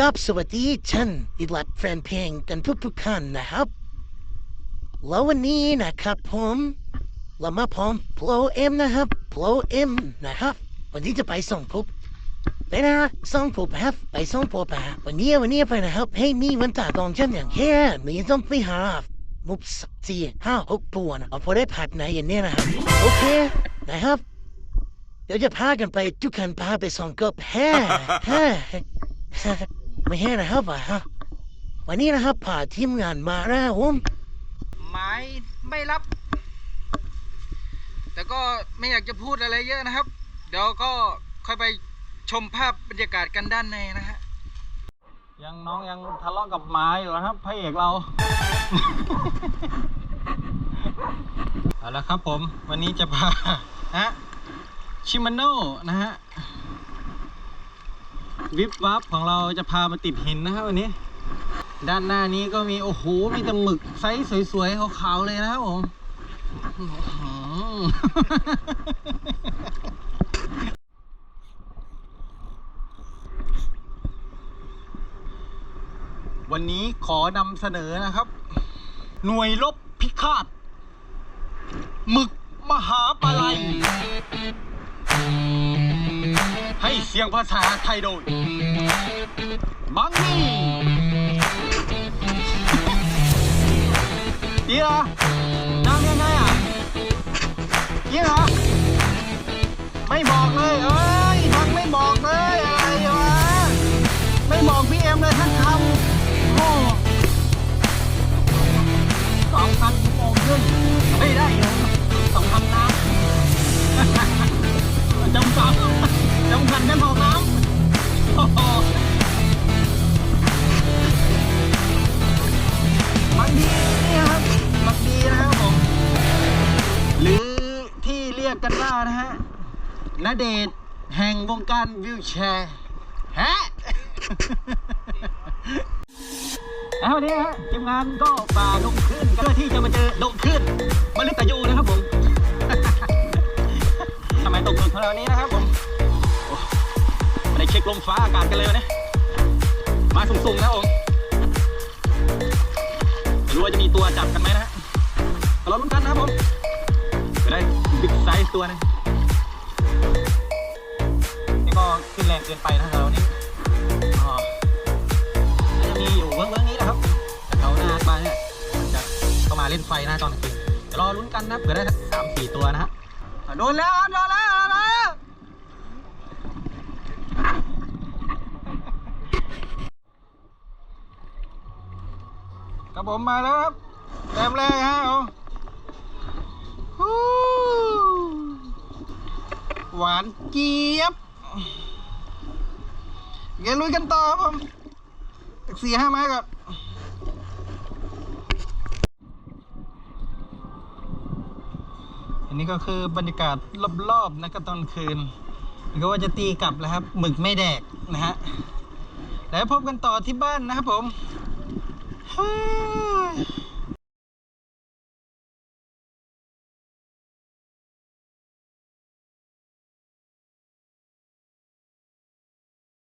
กับสวัสดีฉันอิลัดแฟนเพลงกันทุกทุกๆท่านนะครับ แล้ววันนี้นะครับผมเรามาพร้อมโปรเอ็มนะครับโปรเอ็มนะครับ วันนี้จะไปส่งปุ๊บไปนะส่งปุ๊บครับไปส่งปุ๊บอะวันนี้วันนี้ไปนะครับให้มีวันตาตอนฉันอย่างแค่มีต้องไปหามุกสักสี่ห้าหกตัวนะเอาพอได้ผัดไหนอย่างนี้นะครับโอเคนะครับ เดี๋ยวจะพากันไปทุกคนพาไปส่งกบแฮ่แฮ่ ไม่แฮ่นะครับอะฮะวันนี้นะครับพาทีมงานมานะครับผมหมายไม่รับ แต่ก็ไม่อยากจะพูดอะไรเยอะนะครับ เดี๋ยวก็ค่อยไปชมภาพบรรยากาศกันด้านในนะฮะยังน้องยังทะเลาะกับหมาอยู่นะครับพระเอกเรา เอาละครับผม วันนี้จะพาฮะชิมาโน่นะฮะ วิบวับของเราจะพามาติดหินนะครับวันนี้ ด้านหน้านี้ก็มีโอ้โหมีแต่หมึกไซส์สวยๆขาวๆเลยนะครับผมวันนี้ขอนำเสนอนะครับ หน่วยลบพิฆาตหมึกมหาปลาไหล เสียงภาษาไทยโดย มังนี่ดีเหรอนั่งยังไงอะจริงเหรอไม่บอกเลยเอ้ยียกกันว่านะฮะณเดชน์แห่งวงการวิวแชร์ฮะแล้ววันนี้ฮะทีมงานก็ฝ่าลงขึ้นเพื่อที่จะมาเจอลงขึ้นมาลิตายูนะครับผม ทำไมตกหมึกของเรานี้นะครับผมโอ้ไม่ได้เช็คลมฟ้าอากาศกันเลยวันนี้มาสุ่มๆนะผมไม่รู้ว่าจะมีตัวจับกันไหมนะฮะรอลุ้นกันนะครับผม บิ๊กไซส์ตัวหนึงนี่ก็ขึ้นแรงเกินไปนะครับวันนี้อ๋อน่จะมีอยู่เวิร์กๆนี้นะครับแต่เขาหน้าบ้านเนี่ยจะเข้ามาเล่นไฟหน้าตอนกลางคืนเดี๋ยวรอลุ้นกันนะเผื่อได้สามสี่ตัวนะฮะอะโดนแล้วโดนแล้วโดนแล้วครับผมมาแล้วครับแต้มแรกฮะเอา หวานเจี๊ยบเดี๋ยวลุยกันต่อครับผมอีกสี่ห้าไม้ก่อนอันนี้ก็คือบรรยากาศรอบๆนะครับตอนคืนก็ว่าจะตีกลับแล้วครับหมึกไม่แดกนะฮะแล้วพบกันต่อที่บ้านนะครับผม